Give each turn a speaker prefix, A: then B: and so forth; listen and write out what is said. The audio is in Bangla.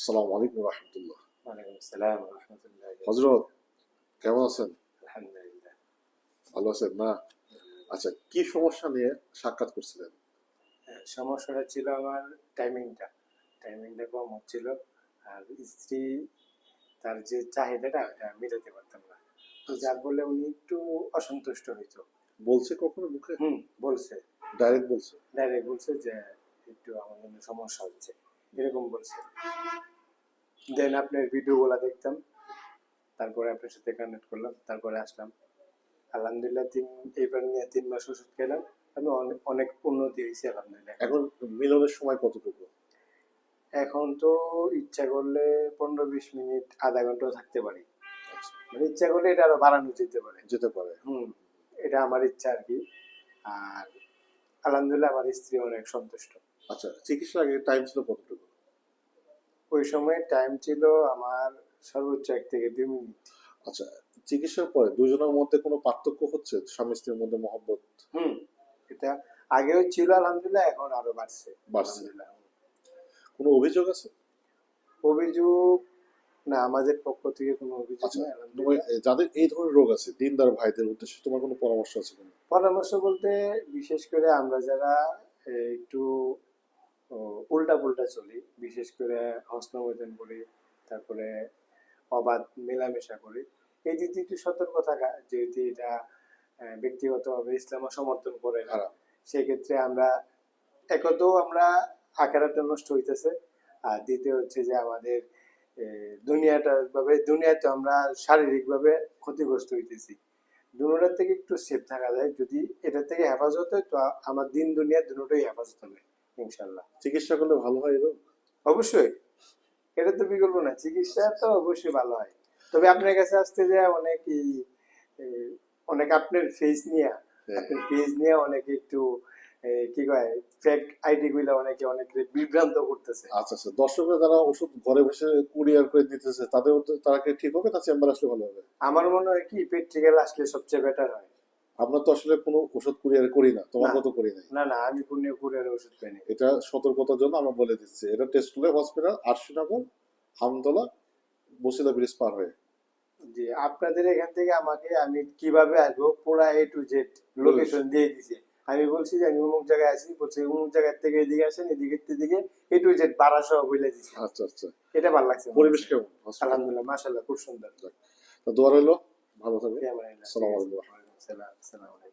A: আসসালামু আলাইকুম রহমতুল্লাহ
B: ওয়ালাইকুম আসসালাম রহমতুল্লাহ
A: হজরত কেমন আছেন
B: আলহামদুলিল্লাহ
A: ভালো আছেন না আচ্ছা কি সমস্যা নিয়ে সাক্ষাৎ করছিলেন?
B: হ্যাঁ, সমস্যাটা ছিল আমার টাইমিংটা টাইমিংটা কম হচ্ছিল আর স্ত্রী তার যে চাহিদাটা ওটা মেটাতে পারতাম না। তো যার ফলে উনি একটু অসন্তুষ্ট হইতো
A: বলছে কখনো মুখে?
B: হুম বলছে।
A: ডাইরেক্ট বলছে?
B: ডাইরেক্ট বলছে যে একটু আমার জন্য সমস্যা হচ্ছে। এরকম বলছে দেন আপনার ভিডিওগুলো দেখতাম তারপরে আপনার সাথে কানেক্ট করলাম তারপরে আসলাম। আলহামদুলিল্লাহ তিন এইবার নিয়ে তিন মাস ওষুধ খেলাম আমি অনেক অনেক উন্নতি হয়েছে আলহামদুলিল্লাহ।
A: এখন মিলনের সময় কতটুকু?
B: এখন তো ইচ্ছা করলে পনেরো বিশ মিনিট আধা ঘন্টাও থাকতে পারি।
A: আচ্ছা,
B: মানে ইচ্ছা করলে এটা আরও বাড়ানো যেতে পারে।
A: যেতে পারে।
B: হুম এটা আমার ইচ্ছা আর কি। আর আলহামদুলিল্লাহ আমার স্ত্রী অনেক সন্তুষ্ট।
A: আচ্ছা চিকিৎসার আগে টাইম ছিল কতটুকু?
B: ওই সময় টাইম ছিল আমার সর্বোচ্চ এক থেকে দুই মিনিট।
A: আচ্ছা চিকিৎসার পরে দুজনের মধ্যে কোনো পার্থক্য হচ্ছে? স্বামী স্ত্রীর মধ্যে মহব্বত?
B: হুম এটা আগেও ছিল আলহামদুলিল্লাহ এখন আরও বাড়ছে।
A: বাড়ছে। কোনো অভিযোগ আছে?
B: অভিযোগ না আমাদের পক্ষ থেকে কোনো অভিযোগ
A: আচ্ছা। যাদের এই ধরনের রোগ আছে দিনদার ভাইদের উদ্দেশ্যে তোমার কোনো পরামর্শ আছে
B: পরামর্শ বলতে বিশেষ করে আমরা যারা একটু উল্টা পুল্টা চলি বিশেষ করে হস্তমৈদন করি তারপরে অবাধ মেলামেশা করি। এই দিক একটু সতর্ক থাকা যেহেতু এটা ব্যক্তিগতভাবে ইসলাম সমর্থন করে না সেক্ষেত্রে আমরা একত আমরা আকারাটা নষ্ট হইতেছে। আর দ্বিতীয় হচ্ছে যে আমাদের এ, দুনিয়াটা ভাবে দুনিয়াতে আমরা শারীরিকভাবে ক্ষতিগ্রস্ত হইতেছি। দুটোটার থেকে একটু সেফ থাকা যায় যদি এটা থেকে হেফাজত হয় তো আমার দিন দুনিয়া দুটোই হেফাজত হবে। ইনশাল্লাহ
A: চিকিৎসা করলে ভালো হয়
B: অবশ্যই। এটা তো বিকল্প না চিকিৎসা তো অবশ্যই ভালো হয়। তবে আপনার কাছে আসতে যায় অনেক আপনার ফেস নিয়ে আপনার পেজ নিয়ে অনেকে একটু কি কয় ফেক আইডি গুলো অনেকে অনেক বিভ্রান্ত করতেছে।
A: আচ্ছা আচ্ছা। দর্শকরা যারা ওষুধ ঘরে বসে কুরিয়ার করে দিতেছে তাদের তারা ঠিক হবে? না চেম্বার আসলে ভালো হবে?
B: আমার মনে হয় কি প্র্যাকটিক্যাল আসলে সবচেয়ে বেটার হয়।
A: আমরা তো আসলে কোনো ওষুধ কুরিয়ার করি না তোমার মতো করি নাই।
B: না না আমি কোনো কুরিয়ার ওষুধ পাইনি
A: এটা সতর্কতার জন্য আমরা বলে দিচ্ছি। এটা টেস্ট করলে হসপিটাল আরশিনগর আমতলা বসিলা ব্রিজ পার হয়ে।
B: জি আপনাদের এখান থেকে আমাকে আমি কীভাবে আসব পুরা এ টু জেড লোকেশন দিয়ে দিছে। আমি বলছি যে আমি অমুক জায়গায় আছি বলছি অমুক জায়গার থেকে এদিকে আসেন এদিকে দিকে এ টু জেড বাড়া সহ বলে দিছে।
A: আচ্ছা আচ্ছা।
B: এটা ভালো লাগছে
A: পরিবেশ কেমন?
B: আলহামদুলিল্লাহ মাশাআল্লাহ খুব সুন্দর।
A: তো দোয়া রইল। ভালো থাকবে আসসালামু আলাইকুম।
B: ওয়ালাইকুম আসসালাম। আসসালামু আলাইকুম